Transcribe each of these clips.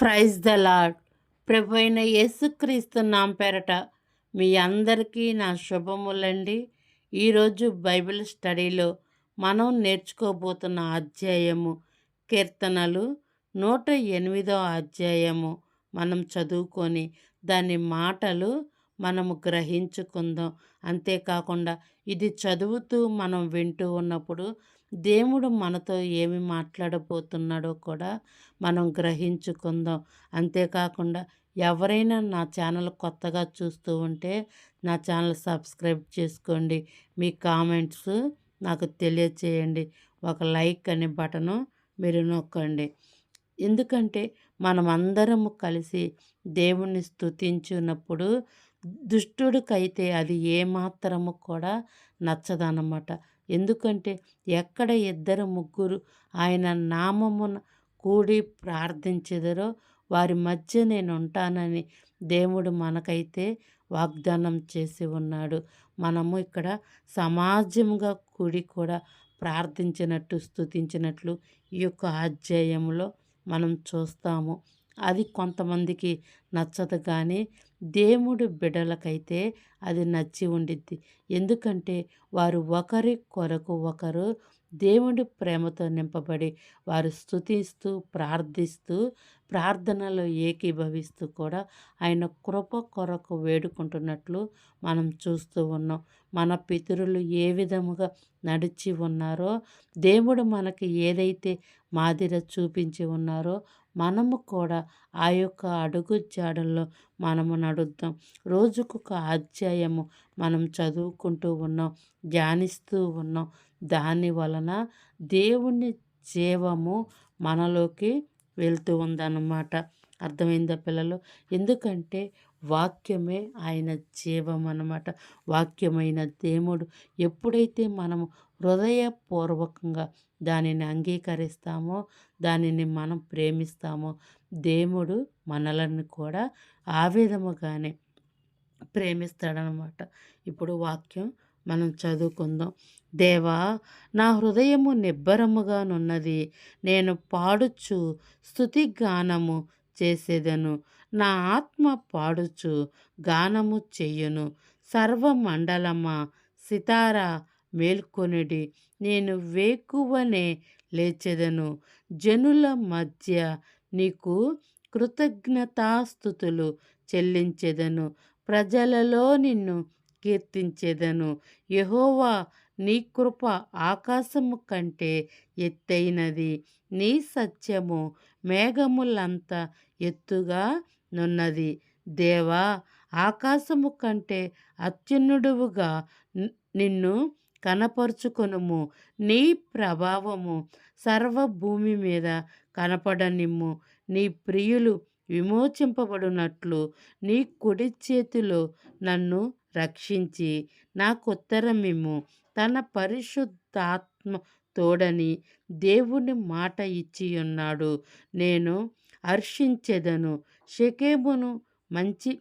Praise the lord ప్రభు అయిన యేసుక్రీస్తు నాం పేరట మీ అందరికీ నా శుభములండి. ఈరోజు బైబిల్ స్టడీలో మనం నేర్చుకోబోతున్న అధ్యాయము కీర్తనలు నూట ఎనిమిదో అధ్యాయము. మనం చదువుకొని దాని మాటలు మనము గ్రహించుకుందాం. అంతేకాకుండా ఇది చదువుతూ మనం వింటూ ఉన్నప్పుడు దేవుడు మనతో ఏమి మాట్లాడబోతున్నాడో కూడా మనం గ్రహించుకుందాం. అంతేకాకుండా ఎవరైనా నా ఛానల్ కొత్తగా చూస్తూ ఉంటే నా ఛానల్ సబ్స్క్రైబ్ చేసుకోండి. మీ కామెంట్స్ నాకు తెలియచేయండి. ఒక లైక్ అనే బటను మీరు నొక్కండి. ఎందుకంటే మనం అందరము కలిసి దేవుణ్ణి స్తుతించినప్పుడు దుష్టుడికైతే అది ఏమాత్రము కూడా నచ్చదన్నమాట ఎందుకంటే ఎక్కడ ఇద్దరు ముగ్గురు ఆయన నామమున కూడి ప్రార్థించెదరో వారి మధ్య నేను ఉంటానని దేవుడు మనకైతే వాగ్దానం చేసి ఉన్నాడు. మనము ఇక్కడ సమాజంగా కూడి కూడా ప్రార్థించినట్టు స్థుతించినట్లు ఈ యొక్క అధ్యాయంలో మనం చూస్తాము. అది కొంతమందికి నచ్చదు కానీ దేవుడు బిడలకైతే అది నచ్చి ఉండిద్ది. ఎందుకంటే వారు ఒకరి కొరకు ఒకరు దేవుడి ప్రేమతో నింపబడి వారు స్థుతిస్తూ ప్రార్థిస్తూ ప్రార్థనలో ఏకీభవిస్తూ కూడా ఆయన కృప కొరకు వేడుకుంటున్నట్లు మనం చూస్తూ ఉన్నాం. మన పితరులు ఏ విధముగా నడిచి ఉన్నారో దేవుడు మనకి ఏదైతే మాదిర చూపించి ఉన్నారో మనము కూడా ఆ యొక్క అడుగు జాడల్లో మనము నడుద్దాం. రోజుకొక అధ్యాయము మనం చదువుకుంటూ ఉన్నాం ధ్యానిస్తూ ఉన్నాం దాని వలన దేవుని జీవము మనలోకి వెళ్తూ ఉందన్నమాట. అర్థమైందా పిల్లలు? ఎందుకంటే వాక్యమే ఆయన జీవం అన్నమాట వాక్యమైన దేవుడు ఎప్పుడైతే మనము హృదయపూర్వకంగా దానిని అంగీకరిస్తామో దానిని మనం ప్రేమిస్తామో దేవుడు మనలను కూడా ఆ విధముగానే ప్రేమిస్తాడనమాట ఇప్పుడు వాక్యం మనం చదువుకుందాం. దేవా నా హృదయము నిబ్బరముగానున్నది నేను పాడుచు స్థుతి గానము చేసేదను. నా ఆత్మ పాడుచు గానము చెయ్యును సర్వమండలమా సితారా మేల్కొనిడి. నేను వేకువనే లేచెదను. జనుల మధ్య నీకు కృతజ్ఞతాస్థుతులు చెల్లించెదను. ప్రజలలో నిన్ను కీర్తించేదను. యహోవా నీ కృప ఆకాశము కంటే ఎత్తైనది నీ సత్యము మేఘములంత ఎత్తుగా నున్నది. దేవా ఆకాశము కంటే అత్యున్నుడువుగా నిన్ను కనపరుచుకొనుము. నీ ప్రభావము సర్వభూమి మీద కనపడనిమ్ము. నీ ప్రియులు విమోచింపబడినట్లు నీ కుడి చేతిలో నన్ను రక్షించి నాకుత్తరమిమ్ము తన పరిశుద్ధాత్మ తోడని దేవుని మాట ఇచ్చి ఉన్నాడు. నేను హర్షించెదను షకేమును మంచి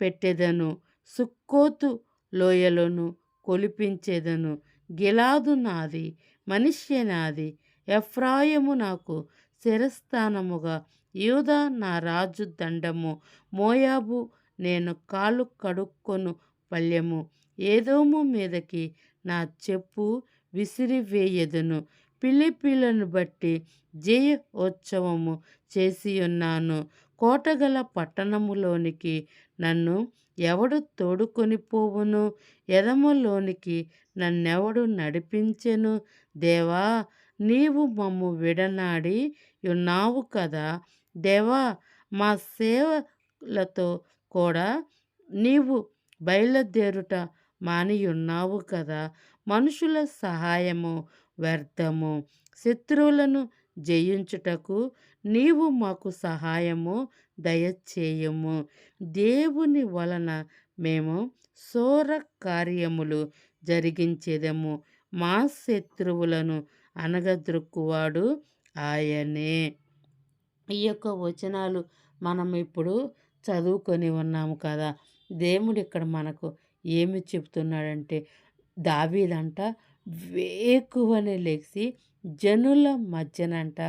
పెట్టెదను సుక్కోతు లోయలను కొలిపించేదను. గిలాదు నాది మనిషి నాది ఎఫ్రాయము నాకు శిరస్థానముగా యూదా నా రాజు దండము మోయాబు నేను కాలు కడుక్కొను పళ్ళెము. ఏదోము మీదకి నా చెప్పు విసిరివేయదును. పిలిపిలను బట్టి జయ ఉత్సవము చేసి ఉన్నాను కోటగల పట్టణములోనికి నన్ను ఎవడు తోడుకొని పోవును? ఎదములోనికి నన్నెవడు నడిపించెను? దేవా నీవు మమ్ము విడనాడి ఉన్నావు కదా? దేవా మా సేవలతో కూడా నీవు బయలుదేరుట మానియున్నావు కదా. మనుషుల సహాయము వ్యర్థము. శత్రువులను జయించుటకు నీవు మాకు సహాయము దయచేయము. దేవుని వలన మేము సోర కార్యములు జరిగించేదము. మా శత్రువులను అనగద్రొక్కువాడు ఆయనే. ఈ యొక్క వచనాలు మనం ఇప్పుడు చదువుకొని ఉన్నాము కదా. దేవుడు ఇక్కడ మనకు ఏమి చెప్తున్నాడంటే దావీదంట వేకువని లేచి జనుల మధ్యనంట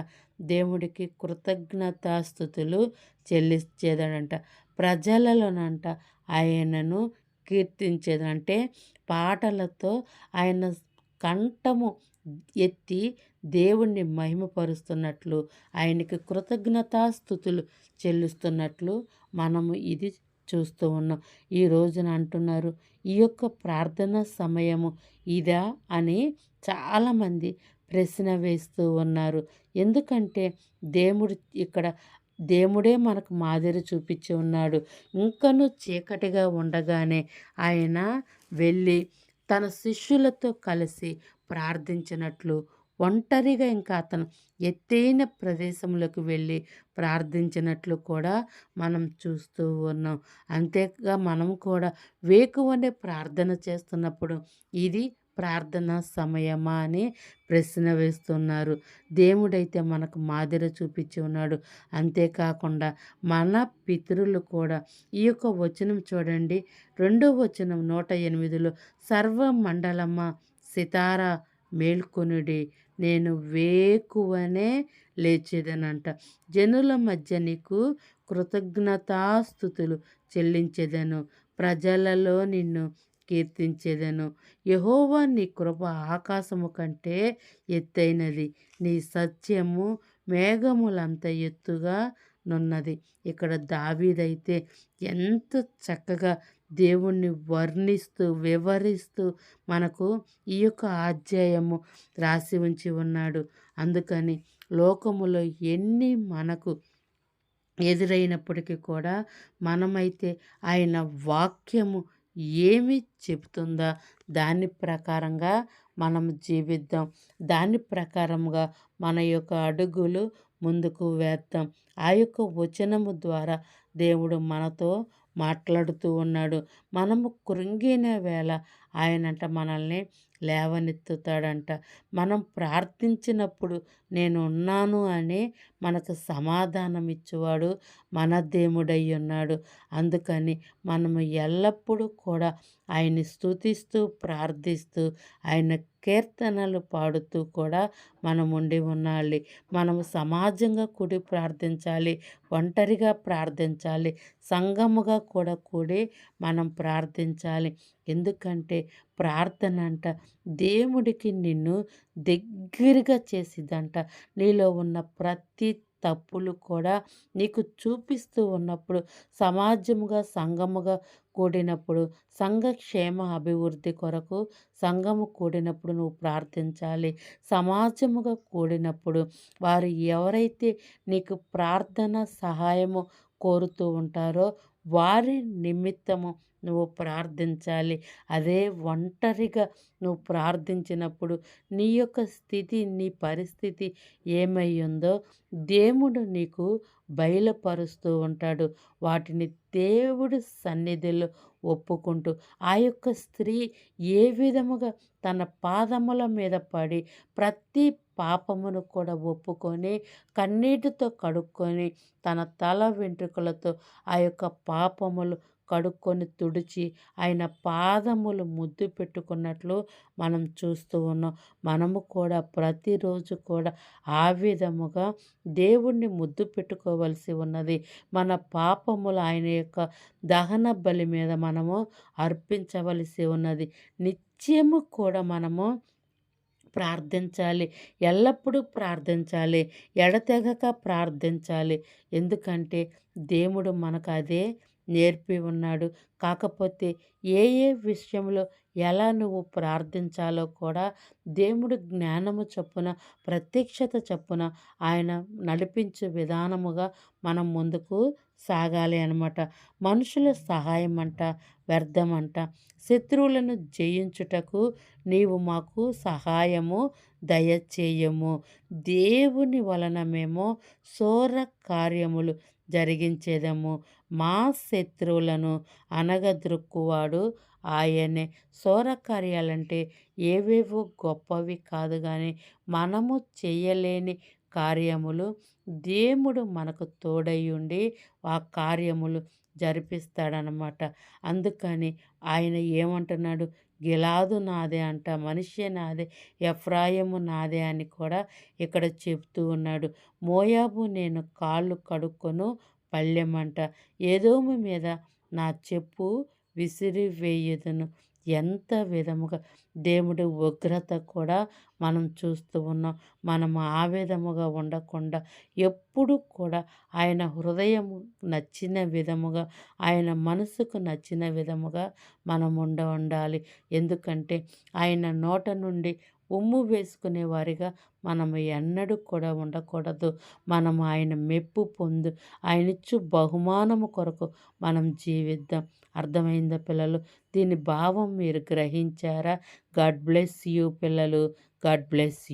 దేవుడికి కృతజ్ఞతాస్థుతులు చెల్లించేదనంట. ప్రజలలోనంట ఆయనను కీర్తించేదంటే పాటలతో ఆయన కంఠము ఎత్తి దేవుణ్ణి మహిమపరుస్తున్నట్లు ఆయనకి కృతజ్ఞతాస్థుతులు చెల్లిస్తున్నట్లు మనము ఇది చూస్తూ ఉన్నాం. ఈ రోజున అంటున్నారు ఈ యొక్క ప్రార్థన సమయము ఇదా? అని చాలామంది ప్రశ్న వేస్తూ ఉన్నారు. ఎందుకంటే దేవుడు ఇక్కడ దేవుడే మనకు మాదిరి చూపించి ఉన్నాడు. ఇంకను చీకటిగా ఉండగానే ఆయన వెళ్ళి తన శిష్యులతో కలిసి ప్రార్థించినట్లు ఒంటరిగా ఇంకా అతను ఎత్తైన ప్రదేశంలోకి వెళ్ళి ప్రార్థించినట్లు కూడా మనం చూస్తూ ఉన్నాం. అంతేగా మనం కూడా వేకువనే ప్రార్థన చేస్తున్నప్పుడు ఇది ప్రార్థన సమయమా అని ప్రశ్న వేస్తున్నారు. దేవుడైతే మనకు మాదిరి చూపించి ఉన్నాడు. అంతేకాకుండా మన పితరులు కూడా ఈ యొక్క వచనం చూడండి. రెండో వచనం నూట ఎనిమిదిలో సర్వ మండలమ్మ సితారా మేల్కొనుడి. నేను వేకువనే లేచేదనంట. జనుల మధ్య నీకు కృతజ్ఞతాస్థుతులు చెల్లించేదను. ప్రజలలో నిన్ను కీర్తించేదను. యహోవా నీ కృప ఆకాశము కంటే ఎత్తైనది. నీ సత్యము మేఘములంత ఎత్తుగా నున్నది. ఇక్కడ దావీదైతే ఎంత చక్కగా దేవుణ్ణి వర్ణిస్తూ వివరిస్తూ మనకు ఈ యొక్క అధ్యాయము రాసి ఉంచి ఉన్నాడు. అందుకని లోకములో ఎన్ని మనకు ఎదురైనప్పటికీ కూడా మనమైతే ఆయన వాక్యము ఏమి చెబుతుందా? దాని ప్రకారంగా మనం జీవిద్దాం. దాని ప్రకారంగా మన యొక్క అడుగులు ముందుకు వేద్దాం. ఆ యొక్క వచనము ద్వారా దేవుడు మనతో మాట్లాడుతూ ఉన్నాడు. మనము కృంగిన వేళ ఆయనంట మనల్ని లేవనెత్తుతాడంట. మనం ప్రార్థించినప్పుడు నేను ఉన్నాను అని మనకు సమాధానం ఇచ్చేవాడు మన దేవుడై ఉన్నాడు. అందుకని మనము ఎల్లప్పుడూ కూడా ఆయన్ని స్థుతిస్తూ ప్రార్థిస్తూ ఆయన కీర్తనలు పాడుతూ కూడా మనం ఉండి ఉండాలి. మనము సమాజంగా కూడి ప్రార్థించాలి ఒంటరిగా ప్రార్థించాలి సంఘముగా కూడా కూడి మనం ప్రార్థించాలి. ఎందుకంటే ప్రార్థన అంట దేవుడికి నిన్ను దగ్గరగా నీలో ఉన్న ప్రతి తప్పులు కూడా నీకు చూపిస్తూ ఉన్నప్పుడు సమాజముగా సంఘముగా కూడినప్పుడు సంఘక్షేమ అభివృద్ధి కొరకు సంఘము కూడినప్పుడు నువ్వు ప్రార్థించాలి. సమాజముగా కూడినప్పుడు వారు ఎవరైతే నీకు ప్రార్థన సహాయము కోరుతూ ఉంటారో వారి నిమిత్తము నువ్వు ప్రార్థించాలి. అదే ఒంటరిగా నువ్వు ప్రార్థించినప్పుడు నీ యొక్క స్థితి నీ పరిస్థితి ఏమై ఉందో దేవుడు నీకు బయలుపరుస్తూ ఉంటాడు. వాటిని దేవుడు సన్నిధిలో ఒప్పుకుంటూ ఆ యొక్క స్త్రీ ఏ విధముగా తన పాదముల మీద పడి ప్రతి పాపమును కూడా ఒప్పుకొని కన్నీటితో కడుక్కొని తన తల వెంట్రుకలతో ఆ యొక్క పాపములు కడుక్కొని తుడిచి ఆయన పాదములు ముద్దు పెట్టుకున్నట్లు మనం చూస్తూ ఉన్నాం. మనము కూడా ప్రతిరోజు కూడా ఆ విధముగా దేవుణ్ణి ముద్దు పెట్టుకోవలసి ఉన్నది. మన పాపములు ఆయన యొక్క దహన బలి మీద మనము అర్పించవలసి ఉన్నది. నిత్యము కూడా మనము ప్రార్థించాలి. ఎల్లప్పుడూ ప్రార్థించాలి. ఎడతెగక ప్రార్థించాలి. ఎందుకంటే దేవుడు మనకు అదే నేర్పి ఉన్నాడు. కాకపోతే ఏ ఏ విషయంలో ఎలా నువ్వు ప్రార్థించాలో కూడా దేవుడు జ్ఞానము చొప్పున ప్రత్యక్షత చొప్పున ఆయన నడిపించే విధానముగా మనం ముందుకు సాగాలి అనమాట మనుషుల సహాయం అంట వ్యర్థమంట శత్రువులను జయించుటకు నీవు మాకు సహాయము దయచేయము. దేవుని వలన మేము సోర కార్యములు జరిగించేదము. మా శత్రువులను అనగద్రొక్కువాడు ఆయనే. సోర కార్యాలంటే ఏవేవో గొప్పవి కాదు కానీ మనము చేయలేని కార్యములు. దేవుడు మనకు తోడయ్యుండి ఆ కార్యములు జరిపిస్తాడనమాట. అందుకని ఆయన ఏమంటున్నాడు? గిలాదు నాదే అంట మనిషే నాదే ఎఫ్రాయము నాదే అని కూడా ఇక్కడ చెప్తూ ఉన్నాడు. మోయాబు నేను కాళ్ళు కడుక్కొను పళ్ళెమంట. ఏదోము మీద నా చెప్పు విసిరివేయుదును. ఎంత విధముగా దేవుడి ఉగ్రత కూడా మనం చూస్తూ ఉన్నాం. మనం ఆ విధముగా ఉండకుండా ఎప్పుడు కూడా ఆయన హృదయం నచ్చిన విధముగా ఆయన మనసుకు నచ్చిన విధముగా మనం ఉండ ఉండాలి. ఎందుకంటే ఆయన నోట నుండి ఉమ్ము వేసుకునే వారిగా మనము ఎన్నడూ కూడా ఉండకూడదు. మనం ఆయన మెప్పు పొందు ఆయన ఇచ్చు బహుమానము కొరకు మనం జీవిద్దాం. అర్థమైందా పిల్లలు? దీని భావం మీరు గ్రహించారా? గాడ్ బ్లెస్ యూ పిల్లలు. God bless you